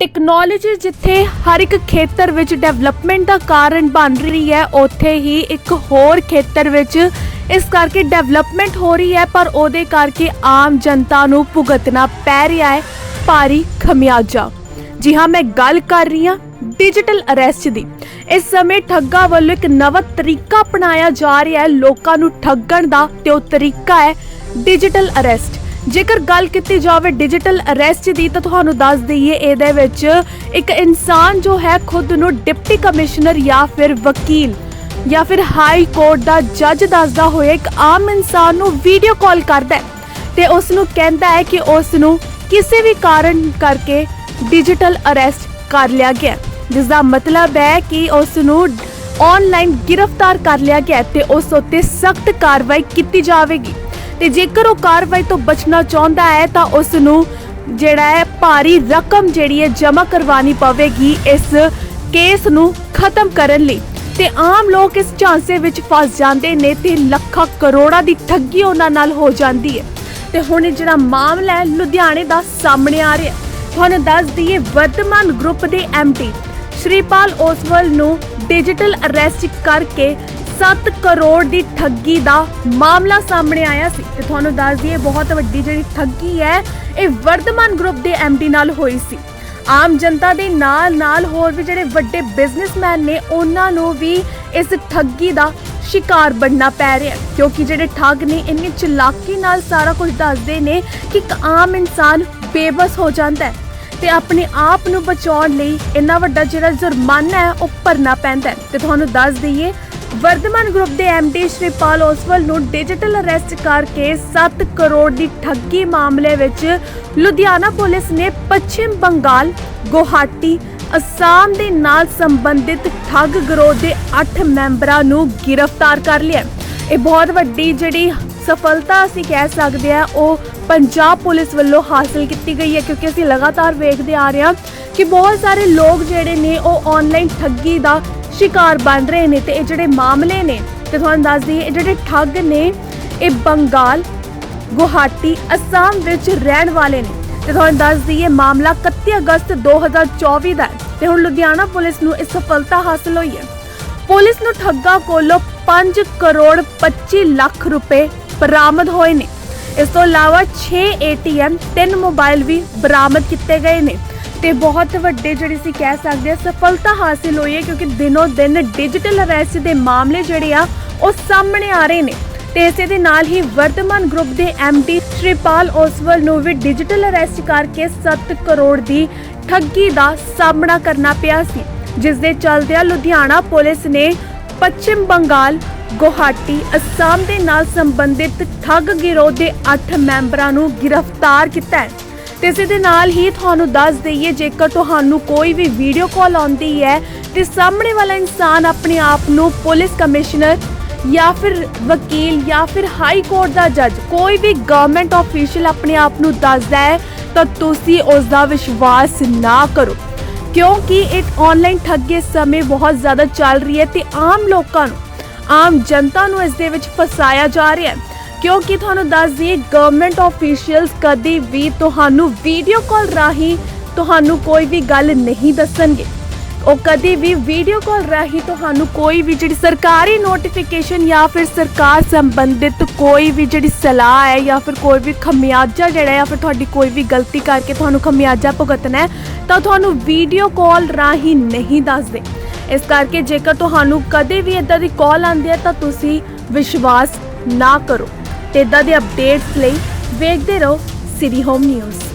Technology ਜਿੱਥੇ ਹਰ ਇੱਕ ਖੇਤਰ ਵਿੱਚ ਡਿਵੈਲਪਮੈਂਟ ਦਾ ਕਾਰਨ ਬਣ ਰਹੀ ਹੈ, ਉੱਥੇ ਹੀ ਇੱਕ ਹੋਰ ਖੇਤਰ ਵਿੱਚ ਇਸ ਕਰਕੇ ਡਿਵੈਲਪਮੈਂਟ ਹੋ ਰਹੀ ਹੈ, ਪਰ ਉਹਦੇ ਕਰਕੇ ਆਮ ਜਨਤਾ ਨੂੰ ਭੁਗਤਣਾ ਪੈ ਰਿਹਾ ਹੈ, ਭਾਰੀ ਖਮਿਆਜਾ। ਜੀ ਹਾਂ, ਮੈਂ ਗੱਲ ਕਰ ਰਹੀ ਹਾਂ ਡਿਜੀਟਲ ਅਰੈਸਟ ਦੀ। ਇਸ ਸਮੇਂ ਠੱਗਾ ਵੱਲੋਂ ਇੱਕ ਨਵਾਂ ਤਰੀਕਾ ਅਪਣਾਇਆ ਜਾ ਰਿਹਾ ਹੈ, ਲੋਕਾਂ ਨੂੰ ਠੱਗਣ ਦਾ ਤੇ ਉਹ ਤਰੀਕਾ ਹੈ ਡਿਜੀਟਲ ਅਰੈਸਟ ਜੇਕਰ ਗੱਲ ਕੀਤੀ ਜਾਵੇ ਡਿਜੀਟਲ ਅਰੈਸਟ ਦੀ, ਤਾਂ ਤੁਹਾਨੂੰ ਦੱਸ ਦਈਏ ਇਹਦੇ ਵਿੱਚ ਇੱਕ ਇਨਸਾਨ ਜੋ ਹੈ ਖੁਦ ਨੂੰ ਡਿਪਟੀ ਕਮਿਸ਼ਨਰ ਜਾਂ ਫਿਰ ਵਕੀਲ ਜਾਂ ਫਿਰ ਹਾਈ ਕੋਰਟ ਦਾ ਜੱਜ ਦੱਸਦਾ ਹੋਇਆ ਇੱਕ ਆਮ ਇਨਸਾਨ ਨੂੰ ਵੀਡੀਓ ਕਾਲ ਕਰਦਾ ਹੈ ਤੇ ਉਸ ਨੂੰ ਕਹਿੰਦਾ ਹੈ ਕਿ ਉਸ ਨੂੰ ਕਿਸੇ ਵੀ ਕਾਰਨ ਕਰਕੇ ਡਿਜੀਟਲ ਅਰੈਸਟ ਕਰ ਲਿਆ ਗਿਆ ਹੈ। ਜਿਸ ਦਾ ਮਤਲਬ ਹੈ ਕਿ ਉਸ ਨੂੰ ਆਨਲਾਈਨ ਗ੍ਰਿਫਤਾਰ ਕਰ ਲਿਆ ਗਿਆ ਤੇ ਉਸ ਉੱਤੇ ਸਖਤ ਕਾਰਵਾਈ ਕੀਤੀ ਜਾਵੇਗੀ ਤੇ ਜੇਕਰ ਉਹ ਕਾਰਵਾਈ ਤੋਂ ਬਚਣਾ ਚਾਹੁੰਦਾ ਹੈ ਤਾਂ ਉਸ ਨੂੰ ਜਿਹੜਾ ਹੈ ਭਾਰੀ ਰਕਮ ਜਿਹੜੀ ਹੈ ਜਮ੍ਹਾਂ ਕਰਵਾਉਣੀ ਪਵੇਗੀ ਇਸ ਕੇਸ ਨੂੰ ਖਤਮ ਕਰਨ ਲਈ। ਤੇ ਆਮ ਲੋਕ ਇਸ ਝਾਂਸੇ ਵਿੱਚ ਫਸ ਜਾਂਦੇ ਨੇ ਤੇ ਲੱਖਾਂ ਕਰੋੜਾਂ ਦੀ ਠੱਗੀ ਉਹਨਾਂ ਨਾਲ ਹੋ ਜਾਂਦੀ ਹੈ। ਤੇ ਹੁਣ ਜਿਹੜਾ ਮਾਮਲਾ ਹੈ ਲੁਧਿਆਣੇ ਦਾ ਸਾਹਮਣੇ ਆ ਰਿਹਾ। ਤੁਹਾਨੂੰ ਦੱਸ ਦਈਏ ਵਰਤਮਾਨ ਗਰੁੱਪ ਦੇ ਐਮਡੀ ਸ਼੍ਰੀਪਾਲ ਓਸਵਾਲ ਨੂੰ ਡਿਜੀਟਲ ਅਰੈਸਟ ਕਰਕੇ 7 ਕਰੋੜ ਦੀ ਠੱਗੀ ਦਾ ਮਾਮਲਾ ਸਾਹਮਣੇ ਆਇਆ ਸੀ ਤੇ ਤੁਹਾਨੂੰ ਦੱਸ ਦਈਏ, ਬਹੁਤ ਵੱਡੀ ਜਿਹੜੀ ਠੱਗੀ ਹੈ, ਇਹ ਵਰਧਮਾਨ ਗਰੁੱਪ ਦੇ ਐਮਡੀ ਨਾਲ ਹੋਈ ਸੀ। ਆਮ ਜਨਤਾ ਦੇ ਨਾਲ ਨਾਲ ਹੋਰ ਵੀ ਜਿਹੜੇ ਵੱਡੇ ਬਿਜ਼ਨਸਮੈਨ ਨੇ, ਉਹਨਾਂ ਨੂੰ ਵੀ ਇਸ ਠੱਗੀ ਦਾ ਸ਼ਿਕਾਰ ਬਣਨਾ ਪੈ ਰਿਹਾ ਕਿਉਂਕਿ ਜਿਹੜੇ ਠੱਗ ਨੇ, ਇੰਨੀ ਚਲਾਕੀ ਨਾਲ ਸਾਰਾ ਕੁਝ ਦੱਸਦੇ ਨੇ ਕਿ ਇੱਕ ਆਮ ਇਨਸਾਨ ਬੇਬਸ ਹੋ ਜਾਂਦਾ ਹੈ ਤੇ ਆਪਣੇ ਆਪ ਨੂੰ ਬਚਾਉਣ ਲਈ ਇੰਨਾ ਵੱਡਾ ਜਿਹੜਾ ਜੁਰਮਾਨਾ ਹੈ, ਉਹ ਭਰਨਾ ਪੈਂਦਾ ਹੈ। ਤੇ ਤੁਹਾਨੂੰ ਦੱਸ ਦਈਏ ਵਰਧਮਾਨ ਗਰੁੱਪ ਦੇ ਐਮਡੀ ਸ਼੍ਰੀਪਾਲ ਓਸਵਲ ਨੂੰ ਡਿਜੀਟਲ ਅਰੈਸਟ ਕਰਕੇ 7 ਕਰੋੜ ਦੀ ਠੱਗੀ ਮਾਮਲੇ ਵਿੱਚ ਲੁਧਿਆਣਾ ਪੁਲਿਸ ਨੇ ਪੱਛਮ ਬੰਗਾਲ, ਗੁਹਾਟੀ, ਅਸਾਮ ਦੇ ਨਾਲ ਸੰਬੰਧਿਤ ਠੱਗ ਗਰੋਹ ਦੇ 8 ਮੈਂਬਰਾਂ ਨੂੰ ਗ੍ਰਿਫਤਾਰ ਕਰ ਲਿਆ। ਇਹ ਬਹੁਤ ਵੱਡੀ ਜਿਹੜੀ ਸਫਲਤਾ ਅਸੀਂ ਕਹਿ ਸਕਦੇ ਹਾਂ, ਉਹ ਪੰਜਾਬ ਪੁਲਿਸ ਵੱਲੋਂ ਹਾਸਲ ਕੀਤੀ ਗਈ ਹੈ, ਕਿਉਂਕਿ ਅਸੀਂ ਲਗਾਤਾਰ ਵੇਖਦੇ ਆ ਰਹੇ ਹਾਂ ਕਿ ਬਹੁਤ ਸਾਰੇ ਲੋਕ ਜਿਹੜੇ ਨੇ ਉਹ ਆਨਲਾਈਨ ਠੱਗੀ ਦਾ ਸ਼ਿਕਾਰ ਬਣ ਰਹੇ ਨੇ ਤੇ ਇਹ ਜਿਹੜੇ ਮਾਮਲੇ ਨੇ ਤੇ ਤੁਹਾਨੂੰ ਦੱਸ ਦਈਏ, ਇਹ ਜਿਹੜੇ ਠੱਗ ਨੇ, ਇਹ ਬੰਗਾਲ, ਗੁਹਾਟੀ, ਅਸਾਮ ਵਿੱਚ ਰਹਿਣ ਵਾਲੇ ਨੇ। ਤੇ ਤੁਹਾਨੂੰ ਦੱਸ ਦਈਏ, ਮਾਮਲਾ 31 ਅਗਸਤ 2024 ਦਾ ਤੇ ਹੁਣ ਲੁਧਿਆਣਾ ਪੁਲਿਸ ਨੂੰ ਇਹ ਸਫਲਤਾ ਹਾਸਲ ਹੋਈ ਹੈ। ਪੁਲਿਸ ਨੂੰ ਠੱਗਾ ਕੋਲੋਂ 5 ਕਰੋੜ 25 ਲੱਖ ਰੁਪਏ ਬਰਾਮਦ ਹੋਏ ਨੇ। ਇਸ ਤੋਂ ਇਲਾਵਾ 6 ATM ਤਿੰਨ ਮੋਬਾਈਲ ਵੀ ਬਰਾਮਦ ਕੀਤੇ ਗਏ ਨੇ। ਤੇ ਬਹੁਤ ਵੱਡੇ ਜਿਹੜੇ ਸੀ ਕਹਿ ਸਕਦੇ ਹਾਂ ਸਫਲਤਾ ਹਾਸਿਲ ਹੋਈ ਹੈ ਕਿਉਂਕਿ ਦਿਨੋ ਦਿਨ ਡਿਜੀਟਲ ਅਰੈਸਟ ਦੇ ਮਾਮਲੇ ਜਿਹੜੇ ਆ ਉਹ ਸਾਹਮਣੇ ਆ ਰਹੇ ਨੇ। ਤੇ ਇਸੇ ਦੇ ਨਾਲ ਹੀ ਵਰਤਮਾਨ ਗਰੁੱਪ ਦੇ ਐਮਡੀ ਸ਼੍ਰੀਪਾਲ ਓਸਵਾਲ ਨੂੰ ਵੀ ਡਿਜੀਟਲ ਅਰੈਸਟ ਕਰਕੇ 7 ਕਰੋੜ ਦੀ ਠੱਗੀ ਦਾ ਸਾਹਮਣਾ ਕਰਨਾ ਪਿਆ ਸੀ ਜਿਸ ਦੇ ਚਲਦਿਆਂ ਲੁਧਿਆਣਾ ਪੁਲਿਸ ਨੇ ਪੱਛਮ ਬੰਗਾਲ, ਗੁਹਾਟੀ, ਅਸਾਮ ਦੇ ਨਾਲ ਸੰਬੰਧਿਤ ਠੱਗ ਗਿਰੋਹ ਦੇ 8 ਮੈਂਬਰਾਂ ਨੂੰ ਗ੍ਰਿਫਤਾਰ ਕੀਤਾ ਹੈ। ਤੇ ਇਸੇ ਦੇ ਨਾਲ ਹੀ ਤੁਹਾਨੂੰ ਦੱਸ ਦਈਏ, ਜੇਕਰ ਤੁਹਾਨੂੰ ਕੋਈ ਵੀ ਵੀਡੀਓ ਕਾਲ ਆਉਂਦੀ ਹੈ ਤੇ ਸਾਹਮਣੇ ਵਾਲਾ ਇਨਸਾਨ ਆਪਣੇ ਆਪ ਨੂੰ ਪੁਲਿਸ ਕਮਿਸ਼ਨਰ ਜਾਂ ਫਿਰ ਵਕੀਲ ਜਾਂ ਫਿਰ ਹਾਈ ਕੋਰਟ ਦਾ ਜੱਜ ਕੋਈ ਵੀ ਗਵਰਨਮੈਂਟ ਆਫੀਸ਼ੀਅਲ ਆਪਣੇ ਆਪ ਨੂੰ ਦੱਸਦਾ ਹੈ, ਤਾਂ ਤੁਸੀਂ ਉਸ ਦਾ ਵਿਸ਼ਵਾਸ ਨਾ ਕਰੋ। ਕਿਉਂਕਿ ਇੱਕ ਆਨਲਾਈਨ ਠੱਗੀ ਇਸ ਸਮੇਂ ਬਹੁਤ ਜ਼ਿਆਦਾ ਚੱਲ ਰਹੀ ਹੈ ਤੇ ਆਮ ਲੋਕਾਂ ਨੂੰ, ਆਮ ਜਨਤਾ ਨੂੰ ਇਸ ਦੇ ਵਿੱਚ ਫਸਾਇਆ ਜਾ ਰਿਹਾ ਹੈ। ਕਿਉਂਕਿ ਤੁਹਾਨੂੰ ਦੱਸ ਦਈਏ ਗਵਰਨਮੈਂਟ ਆਫੀਸ਼ੀਅਲਸ ਕਦੀ ਵੀ ਤੁਹਾਨੂੰ ਵੀਡੀਓ ਕਾਲ ਰਾਹੀਂ ਤੁਹਾਨੂੰ ਕੋਈ ਵੀ ਗੱਲ ਨਹੀਂ ਦੱਸਣਗੇ। ਉਹ ਕਦੀ ਵੀ ਵੀਡੀਓ ਕਾਲ ਰਾਹੀਂ ਤੁਹਾਨੂੰ ਕੋਈ ਵੀ ਜਿਹੜੀ ਸਰਕਾਰੀ ਨੋਟੀਫਿਕੇਸ਼ਨ ਜਾਂ ਫਿਰ ਸਰਕਾਰ ਸੰਬੰਧਿਤ ਕੋਈ ਵੀ ਜਿਹੜੀ ਸਲਾਹ ਹੈ ਜਾਂ ਫਿਰ ਕੋਈ ਵੀ ਖਮਿਆਜਾ ਜਿਹੜਾ ਜਾਂ ਫਿਰ ਤੁਹਾਡੀ ਕੋਈ ਵੀ ਗਲਤੀ ਕਰਕੇ ਤੁਹਾਨੂੰ ਖਮਿਆਜਾ ਭੁਗਤਣਾ ਹੈ, ਤਾਂ ਤੁਹਾਨੂੰ ਵੀਡੀਓ ਕਾਲ ਰਾਹੀਂ ਨਹੀਂ ਦੱਸਦੇ। ਇਸ ਕਰਕੇ ਜੇਕਰ ਤੁਹਾਨੂੰ ਕਦੇ ਵੀ ਇਦਾਂ ਦੀ ਕਾਲ ਆਉਂਦੀ ਹੈ, ਤਾਂ ਤੁਸੀਂ ਵਿਸ਼ਵਾਸ ਨਾ ਕਰੋ। ਤੇ ਇਦਾਂ ਦੇ ਅਪਡੇਟਸ ਲਈ ਵੇਖਦੇ ਰਹੋ ਸਿਟੀ ਹੋਮ ਨਿਊਜ਼